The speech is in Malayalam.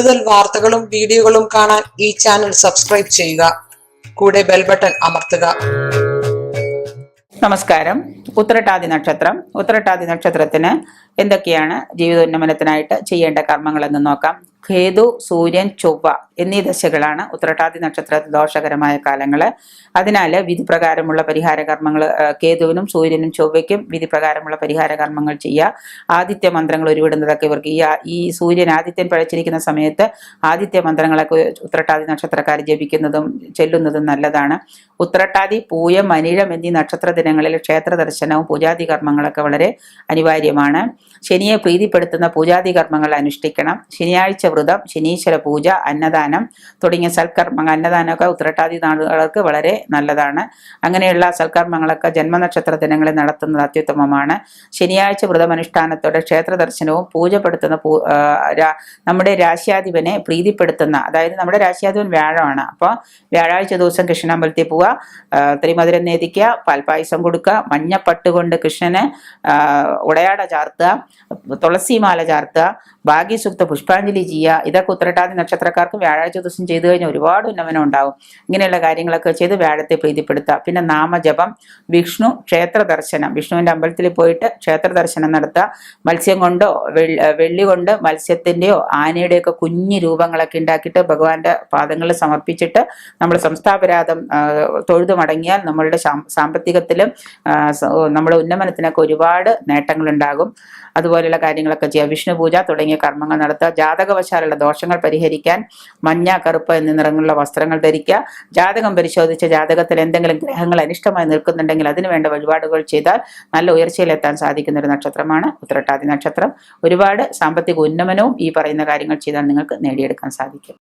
കൂടുതൽ വാർത്തകളും വീഡിയോകളും കാണാൻ ഈ ചാനൽ സബ്സ്ക്രൈബ് ചെയ്യുക. കൂടെ ബെൽ ബട്ടൺ അമർത്തുക. നമസ്കാരം. ഉത്രട്ടാതി നക്ഷത്രം. ഉത്രട്ടാതി നക്ഷത്രത്തിന് എന്തൊക്കെയാണ് ജീവിതോന്നമനത്തിനായിട്ട് ചെയ്യേണ്ട കർമ്മങ്ങൾ എന്ന് നോക്കാം. കേതു സൂര്യൻ ചൊവ്വ എന്നീ ദശകളാണ് ഉത്രട്ടാതി നക്ഷത്ര ദോഷകരമായ കാലങ്ങൾ അതിനാൽ വിധിപ്രകാരമുള്ള പരിഹാര കർമ്മങ്ങൾ കേതുവിനും സൂര്യനും ചൊവ്വയ്ക്കും വിധിപ്രകാരമുള്ള പരിഹാര കർമ്മങ്ങൾ ചെയ്യുക. ആദിത്യ മന്ത്രങ്ങൾ ഉരുവിടുന്നതൊക്കെ ഇവർക്ക് ഈ ഈ സൂര്യൻ ആദിത്യൻ പഴച്ചിരിക്കുന്ന സമയത്ത് ആദിത്യ മന്ത്രങ്ങളൊക്കെ ഉത്രട്ടാതി നക്ഷത്രക്കാർ ജപിക്കുന്നതും ചെല്ലുന്നതും നല്ലതാണ്. ഉത്രട്ടാതി പൂയം മനീഴം എന്നീ നക്ഷത്ര ദിനങ്ങളിൽ ക്ഷേത്ര ദർശനവും പൂജാതി കർമ്മങ്ങളൊക്കെ വളരെ അനിവാര്യമാണ്. ശനിയെ പ്രീതിപ്പെടുത്തുന്ന പൂജാതി കർമ്മങ്ങൾ അനുഷ്ഠിക്കണം. ശനിയാഴ്ച വ്രതം ശനീശ്വര പൂജ അന്നദാനം തുടങ്ങിയ സൽക്കർമ്മങ്ങൾ അന്നദാനമൊക്കെ ഉത്രട്ടാതി നാളുകൾക്ക് വളരെ നല്ലതാണ്. അങ്ങനെയുള്ള സൽക്കർമ്മങ്ങളൊക്കെ ജന്മനക്ഷത്ര ദിനങ്ങളിൽ നടത്തുന്നത് അത്യുത്തമമാണ്. ശനിയാഴ്ച വ്രതമനുഷ്ഠാനത്തോടെ ക്ഷേത്ര ദർശനവും പൂജപ്പെടുത്തുന്ന നമ്മുടെ രാശ്യാധിപനെ പ്രീതിപ്പെടുത്തുന്ന അതായത് നമ്മുടെ രാശ്യാധിപൻ വ്യാഴമാണ്. അപ്പോൾ വ്യാഴാഴ്ച ദിവസം കൃഷ്ണാമ്പലത്തിൽ പോവുക ത്രിമധുരം നേദിക്കുക പാൽപ്പായസം കൊടുക്കുക മഞ്ഞപ്പട്ട് കൊണ്ട് കൃഷ്ണന് ഉടയാട ചാർത്തുക തുളസിമാല ചാർത്തുക ഭാഗ്യസുക്ത പുഷ്പാഞ്ജലി ചെയ്യുക ഇതൊക്കെ ഉത്തരട്ടാതി നക്ഷത്രക്കാർക്ക് വ്യാഴാഴ്ച ദിവസം ചെയ്തു കഴിഞ്ഞാൽ ഒരുപാട് ഉന്നമനം ഉണ്ടാവും. ഇങ്ങനെയുള്ള കാര്യങ്ങളൊക്കെ ചെയ്ത് വ്യാഴത്തെ പ്രീതിപ്പെടുത്തുക. പിന്നെ നാമജപം വിഷ്ണു ക്ഷേത്ര ദർശനം. വിഷ്ണുവിന്റെ അമ്പലത്തിൽ പോയിട്ട് ക്ഷേത്ര ദർശനം നടത്തുക. മത്സ്യം കൊണ്ടോ വെള്ളി കൊണ്ട് മത്സ്യത്തിന്റെയോ ആനയുടെയൊക്കെ കുഞ്ഞു രൂപങ്ങളൊക്കെ ഉണ്ടാക്കിയിട്ട് ഭഗവാന്റെ പാദങ്ങളിൽ സമർപ്പിച്ചിട്ട് നമ്മൾ സംസ്ഥാപരാധം തൊഴുതു മടങ്ങിയാൽ നമ്മളുടെ സാമ്പത്തികത്തിലും നമ്മുടെ ഉന്നമനത്തിനൊക്കെ ഒരുപാട് നേട്ടങ്ങളുണ്ടാകും. അതുപോലെയുള്ള കാര്യങ്ങളൊക്കെ ചെയ്യുക വിഷ്ണു പൂജ തുടങ്ങിയ കർമ്മങ്ങൾ നടത്തുക. ജാതകവശാലുള്ള ദോഷങ്ങൾ പരിഹരിക്കാൻ മഞ്ഞ കറുപ്പ് എന്നീ നിറങ്ങളുള്ള വസ്ത്രങ്ങൾ ധരിക്കുക. ജാതകം പരിശോധിച്ച് ജാതകത്തിൽ എന്തെങ്കിലും ഗ്രഹങ്ങൾ അനിഷ്ടമായി നിൽക്കുന്നുണ്ടെങ്കിൽ അതിനു വേണ്ട വഴിപാടുകൾ ചെയ്താൽ നല്ല ഉയർച്ചയിലെത്താൻ സാധിക്കുന്ന ഒരു നക്ഷത്രമാണ് ഉത്രട്ടാതി നക്ഷത്രം. ഒരുപാട് സാമ്പത്തിക ഉന്നമനവും ഈ പറയുന്ന കാര്യങ്ങൾ ചെയ്താൽ നിങ്ങൾക്ക് നേടിയെടുക്കാൻ സാധിക്കും.